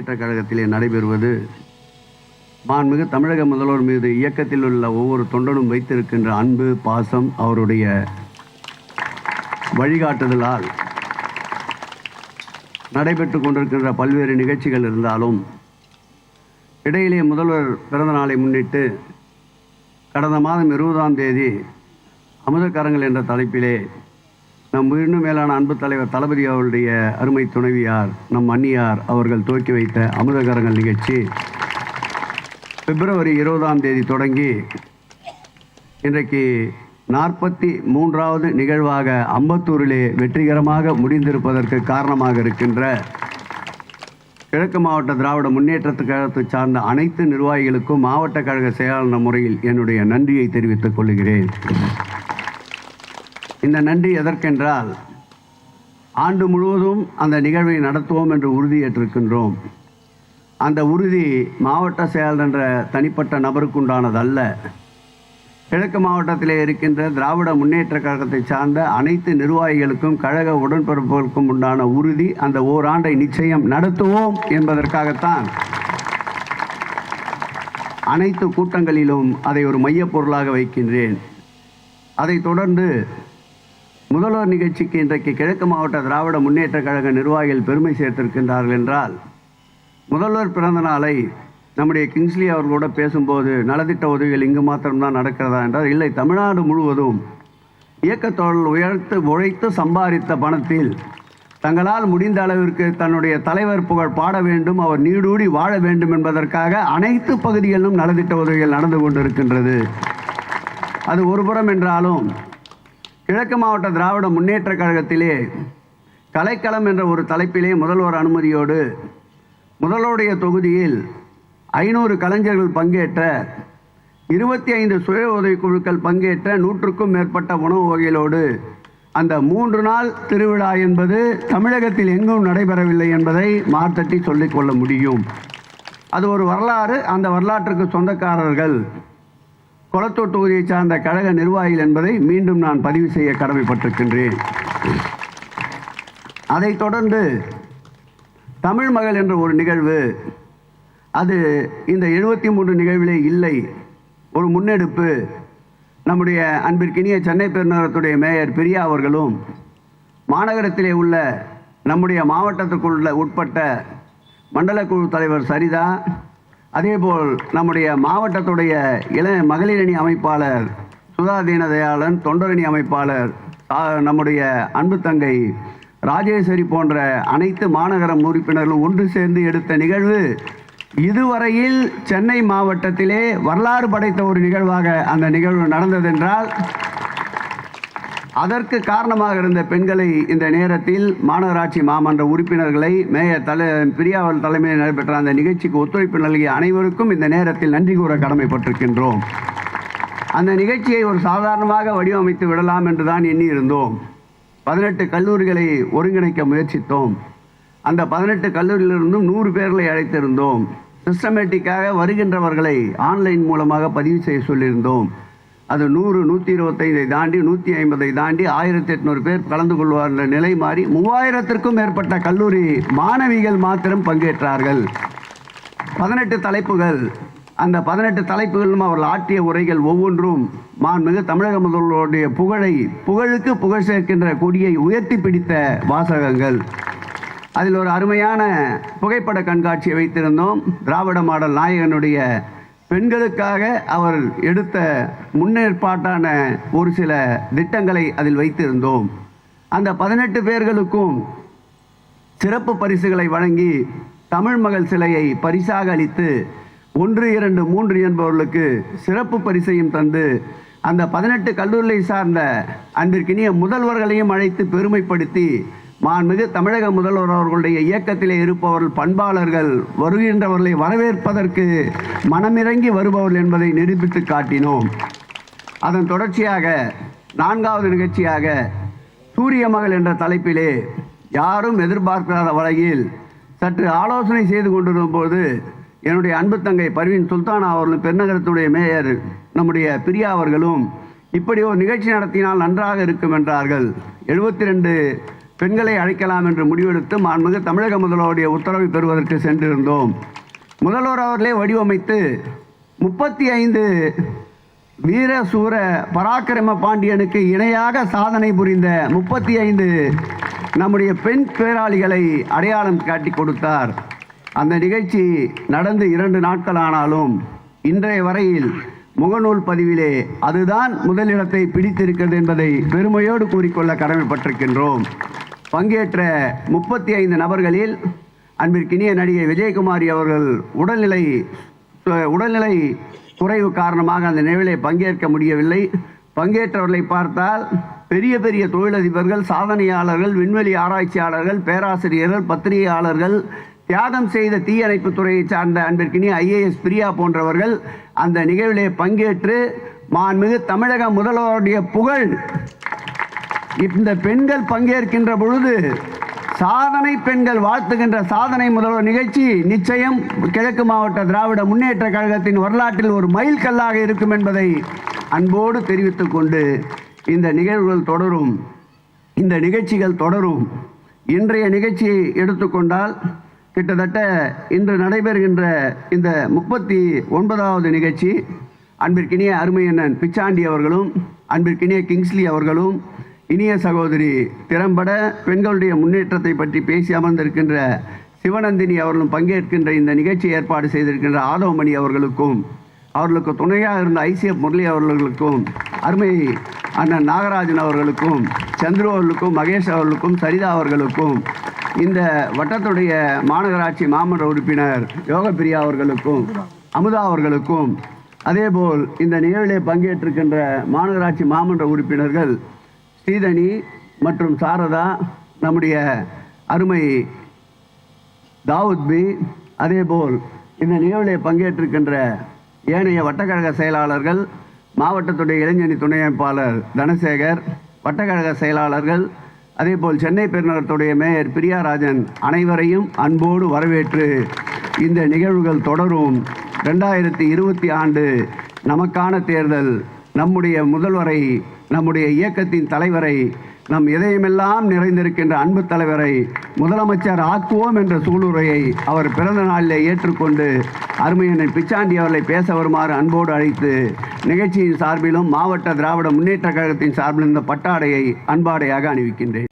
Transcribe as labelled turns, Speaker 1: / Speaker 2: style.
Speaker 1: முன்னேற்ற கழகத்திலே நடைபெறுவது மாண்புமிகு தமிழக முதல்வர் மீது இயக்கத்தில் உள்ள ஒவ்வொரு தொண்டனும் வைத்திருக்கின்ற அன்பு பாசம் அவருடைய வழிகாட்டுதலால் நடைபெற்று கொண்டிருக்கின்ற பல்வேறு நிகழ்ச்சிகள் இருந்தாலும் இடையிலே முதல்வர் பிறந்த நாளை முன்னிட்டு கடந்த மாதம் இருபதாம் தேதி அமுதக்கரங்கள் என்ற தலைப்பிலே நம் உயிரினும் மேலான அன்பு தலைவர் தளபதி அவருடைய அருமை துணைவியார் நம் அன்னியார் அவர்கள் துவக்கி வைத்த அமுதகரங்கள் நிகழ்ச்சி பிப்ரவரி இருபதாம் தேதி தொடங்கி இன்றைக்கு நாற்பத்தி மூன்றாவது நிகழ்வாக அம்பத்தூரிலே வெற்றிகரமாக முடிந்திருப்பதற்கு காரணமாக இருக்கின்ற கிழக்கு மாவட்ட திராவிட முன்னேற்றத்து கழகத்தை சார்ந்த அனைத்து நிர்வாகிகளுக்கும் மாவட்ட கழக செயலாளர் முறையில் என்னுடைய நன்றியை தெரிவித்துக் கொள்கிறேன். இந்த நன்றி எதற்கென்றால் ஆண்டு முழுவதும் அந்த நிகழ்வை நடத்துவோம் என்று உறுதியேற்றிருக்கின்றோம். அந்த உறுதி மாவட்ட செயலர் என்ற தனிப்பட்ட நபருக்குண்டானதல்ல கிழக்கு மாவட்டத்திலே இருக்கின்ற திராவிட முன்னேற்ற கழகத்தை சார்ந்த அனைத்து நிர்வாகிகளுக்கும் கழக உடன்பிறப்புகளுக்கும் உண்டான உறுதி அந்த ஓராண்டை நிச்சயம் நடத்துவோம் என்பதற்காகத்தான் அனைத்து கூட்டங்களிலும் அதை ஒரு மையப்பொருளாக வைக்கின்றேன். அதைத் தொடர்ந்து முதல்வர் நிகழ்ச்சிக்கு இன்றைக்கு கிழக்கு மாவட்ட திராவிட முன்னேற்ற கழக நிர்வாகிகள் பெருமை சேர்த்திருக்கின்றார்கள் என்றால் முதல்வர் பிறந்த நாளை நம்முடைய கிங்ஸ்லி அவர்களோட பேசும்போது நலத்திட்ட உதவிகள் இங்கு மாத்திரம்தான் நடக்கிறதா என்றால் இல்லை தமிழ்நாடு முழுவதும் இயக்கத்தோழல் உயர்த்து உழைத்து சம்பாதித்த பணத்தில் தங்களால் முடிந்த அளவிற்கு தன்னுடைய தலைவர் புகழ் பாட வேண்டும் அவர் நீடூடி வாழ வேண்டும் என்பதற்காக அனைத்து பகுதிகளிலும் நலத்திட்ட உதவிகள் நடந்து கொண்டிருக்கின்றது. அது ஒருபுறம் என்றாலும் கிழக்கு மாவட்ட திராவிட முன்னேற்ற கழகத்திலே கலைக்களம் என்ற ஒரு தலைப்பிலே முதல்வர் அனுமதியோடு முதல்வருடைய தொகுதியில் ஐநூறு கலைஞர்கள் பங்கேற்ற இருபத்தி ஐந்து சுய உதவிக்குழுக்கள் பங்கேற்ற நூற்றுக்கும் மேற்பட்ட உணவு வகைகளோடு அந்த மூன்று நாள் திருவிழா என்பது தமிழகத்தில் எங்கும் நடைபெறவில்லை என்பதை மார்த்தட்டி சொல்லிக்கொள்ள முடியும். அது ஒரு வரலாறு. அந்த வரலாற்றுக்கு சொந்தக்காரர்கள் கொளத்தூர் தொகுதியை சார்ந்த கழக நிர்வாகிகள் என்பதை மீண்டும் நான் பதிவு செய்ய கடமைப்பட்டிருக்கின்றேன். அதைத் தொடர்ந்து தமிழ் மகள் என்ற ஒரு நிகழ்வு அது இந்த எழுபத்தி மூன்று நிகழ்விலே இல்லை. ஒரு முன்னெடுப்பு. நம்முடைய அன்பிற்கினிய சென்னை பெருநகரத்துடைய மேயர் பிரியா அவர்களும் மாநகரத்திலே உள்ள நம்முடைய மாவட்டத்துக்குள்ள உட்பட்ட மண்டல குழு தலைவர் சரிதா அதேபோல் நம்முடைய மாவட்டத்துடைய இள மகளிரணி அமைப்பாளர் சுதா தீனதயாளன் தொண்டரணி அமைப்பாளர் நம்முடைய அன்பு தங்கை ராஜேஸ்வரி போன்ற அனைத்து மாநகர உறுப்பினர்களும் ஒன்று சேர்ந்து எடுத்த நிகழ்வு இதுவரையில் சென்னை மாவட்டத்திலே வரலாறு படைத்த ஒரு நிகழ்வாக அந்த நிகழ்வு நடந்ததென்றால் அதற்கு காரணமாக இருந்த பெண்களை இந்த நேரத்தில் மாநகராட்சி மாமன்ற உறுப்பினர்களை மேயர் தலை பிரியாவல் தலைமையில் நடைபெற்ற அந்த நிகழ்ச்சிக்கு ஒத்துழைப்பு நல்கிய அனைவருக்கும் இந்த நேரத்தில் நன்றி கூற கடமைப்பட்டிருக்கின்றோம். அந்த நிகழ்ச்சியை ஒரு சாதாரணமாக வடிவமைத்து விடலாம் என்று தான் எண்ணியிருந்தோம். பதினெட்டு கல்லூரிகளை ஒருங்கிணைக்க முயற்சித்தோம். அந்த பதினெட்டு கல்லூரியிலிருந்தும் நூறு பேர்களை அழைத்திருந்தோம். சிஸ்டமேட்டிக்காக வருகின்றவர்களை ஆன்லைன் மூலமாக பதிவு செய்ய சொல்லியிருந்தோம். அது நூறு நூற்றி இருபத்தைந்தை தாண்டி நூற்றி ஐம்பதை தாண்டி ஆயிரத்தி எட்நூறு பேர் கலந்து கொள்வார் என்ற நிலை மாறி மூவாயிரத்திற்கும் மேற்பட்ட கல்லூரி மாணவிகள் மாத்திரம் பங்கேற்றார்கள். பதினெட்டு தலைப்புகள். அந்த பதினெட்டு தலைப்புகளிலும் அவர்கள் ஆற்றிய உரைகள் ஒவ்வொன்றும் மாண்புமிகு தமிழக முதல்வருடைய புகழை புகழுக்கு புகழ் சேர்க்கின்ற கொடியை உயர்த்தி பிடித்த வாசகங்கள். அதில் ஒரு அருமையான புகைப்பட கண்காட்சியை வைத்திருந்தோம். திராவிட மாடல் நாயகனுடைய பெண்களுக்காக அவர் எடுத்த முன்னேற்பாட்டான ஒரு சில திட்டங்களை அதில் வைத்திருந்தோம். அந்த பதினெட்டு பேர்களுக்கும் சிறப்பு பரிசுகளை வழங்கி தமிழ் மகள் சிலையை பரிசாக அளித்து ஒன்று இரண்டு மூன்று என்பவர்களுக்கு சிறப்பு பரிசையும் தந்து அந்த பதினெட்டு கல்லூரியை சார்ந்த அன்பிற்கினிய முதல்வர்களையும் அழைத்து பெருமைப்படுத்தி மாண்புமிகு தமிழக முதல்வர் அவர்களுடைய இயக்கத்திலே இருப்பவர்கள் பண்பாளர்கள் வருகின்றவர்களை வரவேற்பதற்கு மனமிறங்கி வருபவர்கள் என்பதை நிரூபித்து காட்டினோம். அதன் தொடர்ச்சியாக நான்காவது நிகழ்ச்சியாக சூரிய மகள் என்ற தலைப்பிலே யாரும் எதிர்பார்க்காத வகையில் சற்று ஆலோசனை செய்து கொண்டிருக்கும் போது என்னுடைய அன்பு தங்கை பர்வீன் சுல்தானா அவர்களும் பெருநகரத்துடைய மேயர் நம்முடைய பிரியா அவர்களும் இப்படி ஒரு நிகழ்ச்சி நடத்தினால் நன்றாக இருக்கும் என்றார்கள். எழுபத்தி ரெண்டு பெண்களை அழைக்கலாம் என்று முடிவெடுத்து மாண்புமிகு தமிழக முதல்வருடைய உத்தரவை பெறுவதற்கு சென்றிருந்தோம். முதல்வர் அவர்களே வடிவமைத்து முப்பத்தி ஐந்து வீர சூர பராக்கிரம பாண்டியனுக்கு இணையாக சாதனை புரிந்த முப்பத்தி ஐந்து நம்முடைய பெண் பேராளிகளை அடையாளம் காட்டி கொடுத்தார். அந்த நிகழ்ச்சி நடந்து இரண்டு நாட்கள் ஆனாலும் இன்றைய வரையில் முகநூல் பதிவிலே அதுதான் முதலிடத்தை பிடித்திருக்கிறது என்பதை பெருமையோடு கூறிக்கொள்ள கடமைப்பட்டிருக்கின்றோம். பங்கேற்ற முப்பத்தி ஐந்து நபர்களில் அன்பிற்கினிய நடிகை விஜயகுமாரி அவர்கள் உடல்நிலை உடல்நிலை குறைவு காரணமாக அந்த நிகழ்விலே பங்கேற்க முடியவில்லை. பங்கேற்றவர்களை பார்த்தால் பெரிய பெரிய தொழிலதிபர்கள் சாதனையாளர்கள் விண்வெளி ஆராய்ச்சியாளர்கள் பேராசிரியர்கள் பத்திரிகையாளர்கள் தியாகம் செய்த தீயணைப்பு துறையை சார்ந்த அன்பிற்கினி ஐஏஎஸ் பிரியா போன்றவர்கள் அந்த நிகழ்விலே பங்கேற்று மாண்புமிகு தமிழக முதல்வருடைய புகழ் இந்த பெண்கள் பங்கேற்கின்ற பொழுது சாதனை பெண்கள் வாழ்த்துகின்ற சாதனை முதல்வர் நிகழ்ச்சி நிச்சயம் கிழக்கு மாவட்ட திராவிட முன்னேற்ற கழகத்தின் வரலாற்றில் ஒரு மைல் கல்லாக இருக்கும் என்பதை அன்போடு தெரிவித்துக் கொண்டு இந்த நிகழ்வுகள் தொடரும். இந்த நிகழ்ச்சிகள் தொடரும். இன்றைய நிகழ்ச்சியை எடுத்துக்கொண்டால் கிட்டத்தட்ட இன்று நடைபெறுகின்ற இந்த முப்பத்தி ஒன்பதாவது நிகழ்ச்சி. அன்பிற்கினிய அருமையண்ணன் பிச்சாண்டி அவர்களும் அன்பிற்கினிய கிங்ஸ்லி அவர்களும் இனிய சகோதரி திறம்பட பெண்களுடைய முன்னேற்றத்தை பற்றி பேசி அமர்ந்திருக்கின்ற சிவநந்தினி அவர்களும் பங்கேற்கின்ற இந்த நிகழ்ச்சி ஏற்பாடு செய்திருக்கின்ற ஆதவமணி அவர்களுக்கும் அவர்களுக்கு துணையாக இருந்த ஐசிஎஃப் முரளி அவர்களுக்கும் அருமை அண்ணன் நாகராஜன் அவர்களுக்கும் சந்துரு அவர்களுக்கும் மகேஷ் அவர்களுக்கும் சரிதா அவர்களுக்கும் இந்த வட்டத்துடைய மாநகராட்சி மாமன்ற உறுப்பினர் யோகப்பிரியா அவர்களுக்கும் அமுதா அவர்களுக்கும் அதேபோல் இந்த நிகழ்வில் பங்கேற்றிருக்கின்ற மாநகராட்சி மாமன்ற உறுப்பினர்கள் சீதனி மற்றும் சாரதா நம்முடைய அருமை தாவூத்பி அதேபோல் இந்த நிகழ்வில் பங்கேற்றிருக்கின்ற ஏனைய வட்டக்கழக செயலாளர்கள் மாவட்டத்துடைய இளைஞணி துணை அமைப்பாளர் தனசேகர் வட்டக்கழக செயலாளர்கள் அதேபோல் சென்னை பெருநகரத்துடைய மேயர் பிரியாராஜன் அனைவரையும் அன்போடு வரவேற்று இந்த நிகழ்வுகள் தொடரும். ரெண்டாயிரத்தி இருபத்தி ஆண்டு நமக்கான தேர்தல் நம்முடைய முதல்வரை நம்முடைய இயக்கத்தின் தலைவரை நம் இதயமெல்லாம் நிறைந்திருக்கின்ற அன்பு தலைவரை முதலமைச்சர் ஆக்குவோம் என்ற சூளுரையை அவர் பிறந்த நாளிலே ஏற்றுக்கொண்டு அருமையண்ணன் பிச்சாண்டி அவர்களை பேச வருமாறு அன்போடு அழைத்து நிகழ்ச்சியின் சார்பிலும் மாவட்ட திராவிட முன்னேற்ற கழகத்தின் சார்பிலும் இந்த பட்டாடையை அன்பாடையாக அணிவிக்கின்றேன்.